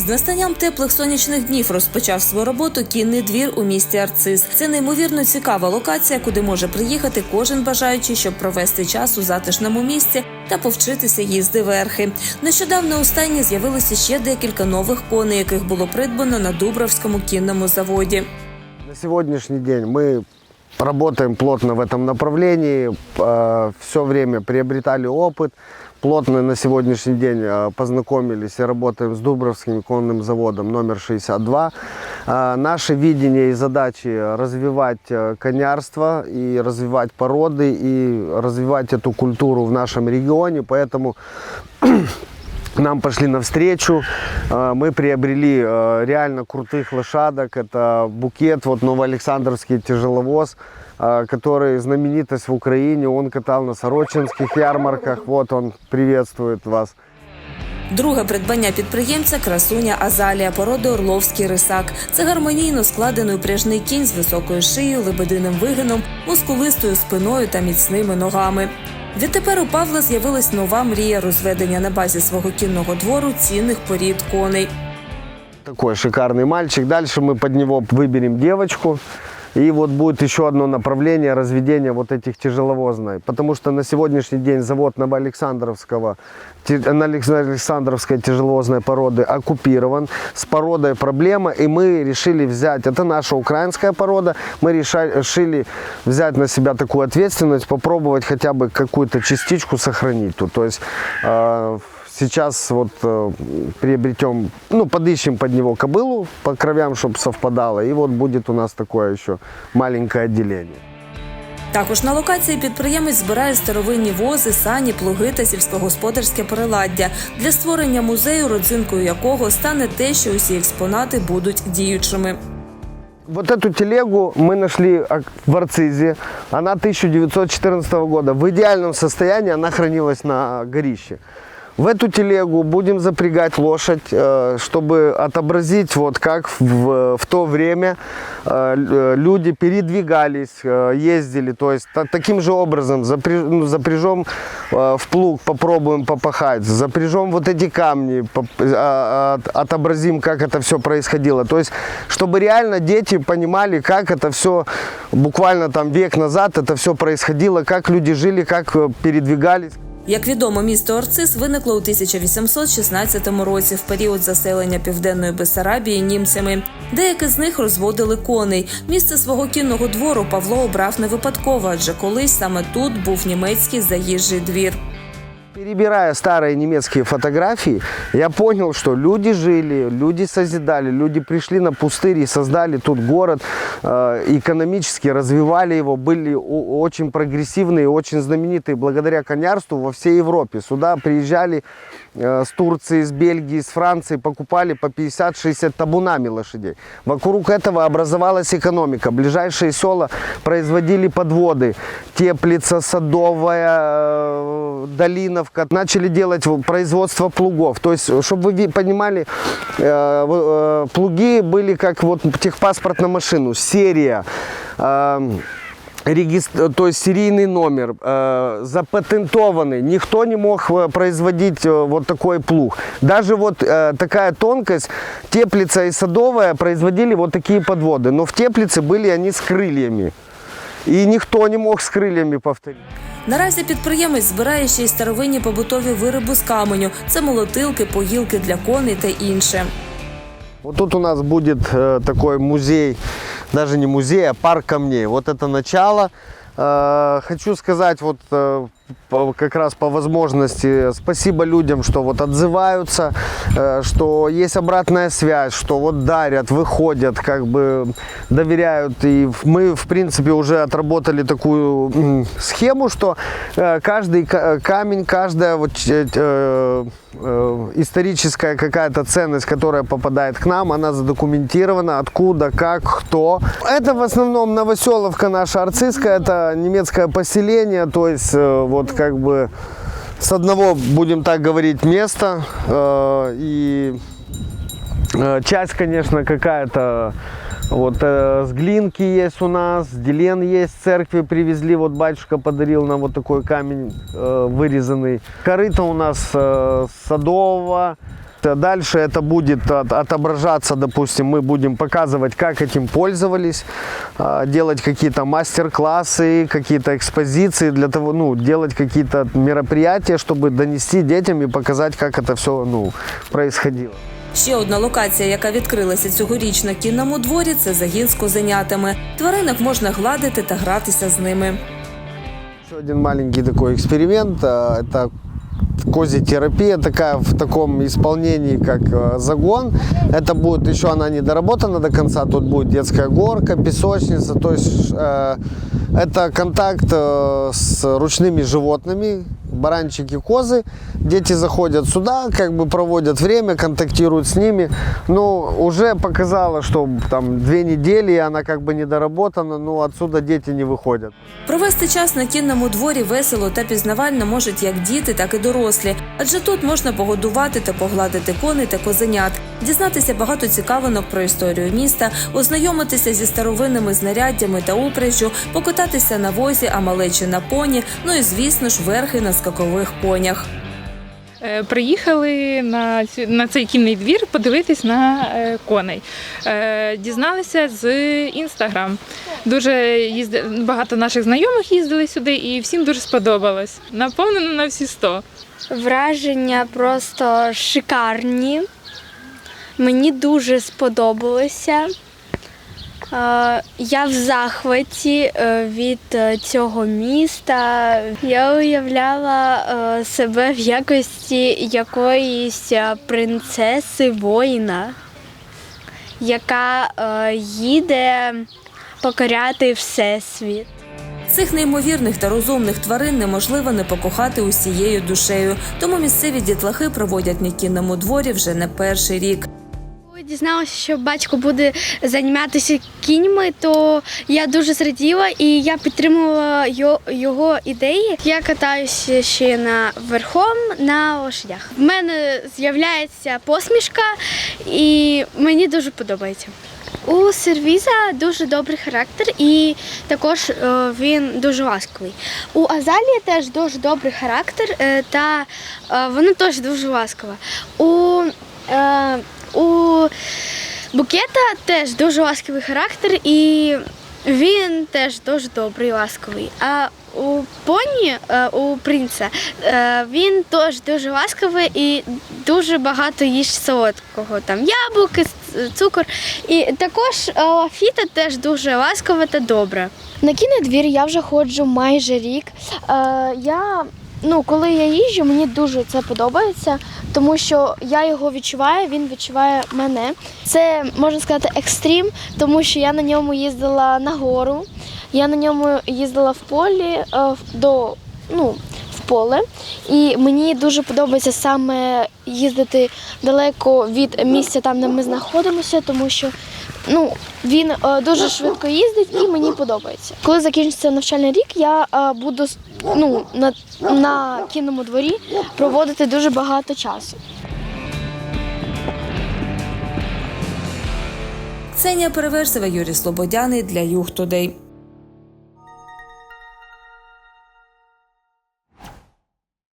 З настанням теплих сонячних днів розпочав свою роботу кінний двір у місті Арцис. Це неймовірно цікава локація, куди може приїхати кожен бажаючий, щоб провести час у затишному місці та повчитися їзди верхи. Нещодавно у стайні з'явилося ще декілька нових коней, яких було придбано на Дубровському кінному заводі. На сегодняшний день мы работаем плотно в этом направлении, все время приобретали опыт, плотно на сегодняшний день э, познакомились и работаем с Дубровским конным заводом номер 62. Э, Наше видение и задачи развивать э, конярство и развивать породы и развивать эту культуру в нашем регионе, поэтому нам пошли навстречу. Э, Мы приобрели э, реально крутых лошадок. Это букет, вот Новоалександровский тяжеловоз, э, который знаменитость в Украине. Он катал на сорочинских ярмарках. Вот он приветствует вас. Друге придбання підприємця красуня Азалія породи Орловський рисак. Це гармонійно складений упряжний кінь з високою шиєю, лебединим вигином, мускулистою спиною та міцними ногами. Відтепер у Павла з'явилась нова мрія розведення на базі свого кінного двору цінних порід коней. Такой шикарный мальчик. Дальше мы под него выберем девочку. И вот будет еще одно направление разведения вот этих тяжеловозной. Потому что на сегодняшний день завод Новоалександровского, те- Новоалександровской тяжеловозной породы оккупирован. С породой проблема. И мы решили взять, это наша украинская порода, мы реша- решили взять на себя такую ответственность, попробовать хотя бы какую-то частичку сохранить тут. То есть э, Сейчас вот э, приобретем, ну, подыщем под него кобылу по кровям, чтобы совпадало. И вот будет у нас такое еще маленькое отделение. Також на локації підприємець збирає старовинні вози, сані, плуги та сільськогосподарське приладдя для створення музею, родзинкою якого стане те, що усі експонати будуть діючими. Вот эту телегу мы нашли а, в Арцизе. Она 1914 года. В идеальном состоянии она хранилась на горище. В эту телегу будем запрягать лошадь, э, чтобы отобразить, вот как в, в то время э, э, люди передвигались, ездили. То есть та- таким же образом ну, запряжем э, в плуг, попробуем попахать, запряжем вот эти камни, а, отобразим, как это все происходило. То есть, чтобы реально дети понимали, как это все буквально там век назад это все происходило, как люди жили, как передвигались. Як відомо, місто Орцис виникло у 1816 році в період заселення південної Бесарабії німцями. Деякі з них розводили коней. Місце свого кінного двору Павло обрав не випадково, адже колись саме тут був німецький заїжджий двір. Перебирая старые немецкие фотографии, я понял, что люди жили, люди созидали, люди пришли на пустырь и создали тут город, э, экономически развивали его, были о- очень прогрессивные, очень знаменитые благодаря конярству во всей Европе. Сюда приезжали э, с Турции, с Бельгии, с Франции, покупали по 50-60 табунами лошадей. Вокруг этого образовалась экономика. Ближайшие села производили подводы. Теплица, Садовая, э, Долиновка. Начали делать производство плугов. То есть, чтобы вы понимали, э, э, плуги были как вот техпаспорт на машину. Серия. эм, регистр- то есть серийный номер, э, запатентованный. Никто не мог э, производить э, вот такой плуг. Даже вот э, такая тонкость, теплица и садовая производили вот такие подводы. Но в теплице были они с крыльями. И никто не мог с крыльями повторить. Наразі підприємець збирає ще й старовинні побутові вироби з каменю. Це молотилки, поїлки для коней та інше. Вот тут у нас будет э, такой музей, даже не музей, а парк камней. Вот это начало. Э, хочу сказать вот э, по- как раз по возможности спасибо людям, что вот отзываются, э, что есть обратная связь, что вот дарят, выходят, как бы доверяют. И мы, в принципе, уже отработали такую схему, что э, каждый ка- камень, каждая вот э, историческая какая-то ценность, которая попадает к нам, она задокументирована, откуда, как, кто. Это в основном Новоселовка наша Арцистская, это немецкое поселение, то есть э, вот как бы с одного, будем так говорить, места э, и Э, Часть, конечно, какая-то вот э, с глинки есть у нас, Делен есть, церкви привезли, вот батюшка подарил нам вот такой камень э, вырезанный. Корыто у нас э, садового, Дальше это будет от- отображаться, допустим, мы будем показывать, как этим пользовались, а, делать какие-то мастер-классы, какие-то экспозиции для того, ну, делать какие-то мероприятия, чтобы донести детям и показать, как это все, ну, происходило. Ще одна локація, яка відкрилася цьогоріч на кінному дворі, це загін з козенятами. Тваринок можна гладити та гратися з ними. Еще один маленький такой эксперимент. а, Это козетерапия такая в таком исполнении, как э, загон. Это будет еще она не доработана до конца. Тут будет детская горка, песочница. То есть э, это контакт э, с ручными животными, баранчики, козы. Дети заходят сюда, как бы проводят время, контактируют с ними. Ну, уже показала, что там две недели, и она как бы не доработана, но отсюда дети не выходят. Провести час на кінному дворі весело та пізнавально можуть як діти, так і дорослі. Адже тут можна погодувати та погладити коней та козенят, дізнатися багато цікавинок про історію міста, ознайомитися зі старовинними знаряддями та упряжжю, покататися на возі, а малечі на поні. Ну і звісно ж верхи на скакових конях. Е, Приїхали на, на цей кінний двір подивитись на е, коней. Е, Дізналися з інстаграм. Дуже їзди... багато наших знайомих їздили сюди, і всім дуже сподобалось. Наповнено на всі 100. Враження просто шикарні. Мені дуже сподобалося. Е, Я в захваті е, від е, цього міста. Я уявляла себе в якості якоїсь принцеси воїна, яка їде покоряти всесвіт. Цих неймовірних та розумних тварин неможливо не покохати усією душею. Тому місцеві дітлахи проводять на кінному дворі вже не перший рік. Коли дізналася, що батько буде займатися кіньми, то я дуже зраділа і я підтримувала його ідеї. Я катаюся ще на верхом на лошадях. В мене з'являється посмішка, і мені дуже подобається. У сервіза дуже добрий характер, і також е, він дуже ласковий. У Азалії теж дуже добрий характер, е, та е, вона теж дуже ласкова. У у букета теж дуже ласковий характер, і він теж дуже добрий ласковий. А у поні, е, у принца, е, він теж дуже ласковий і дуже багато їсть солодкого. Там яблуки, цукор. І також е, Лафіта теж дуже ласкова та добра. На кінний двір я вже ходжу майже рік. Я, ну, коли я їжджу, мені дуже це подобається, тому що я його відчуваю, він відчуває мене. Це можна сказати екстрім, тому що я на ньому їздила на гору, я на ньому їздила в полі е, до ну, в поле. І мені дуже подобається саме їздити далеко від місця там, де ми знаходимося, тому що ну, він е, дуже швидко їздить і мені подобається. Коли закінчиться навчальний рік, я е, буду ну, на, на кінному дворі проводити дуже багато часу. Ксенія Переверзева, Юрій Слободяний для Юг Тудей.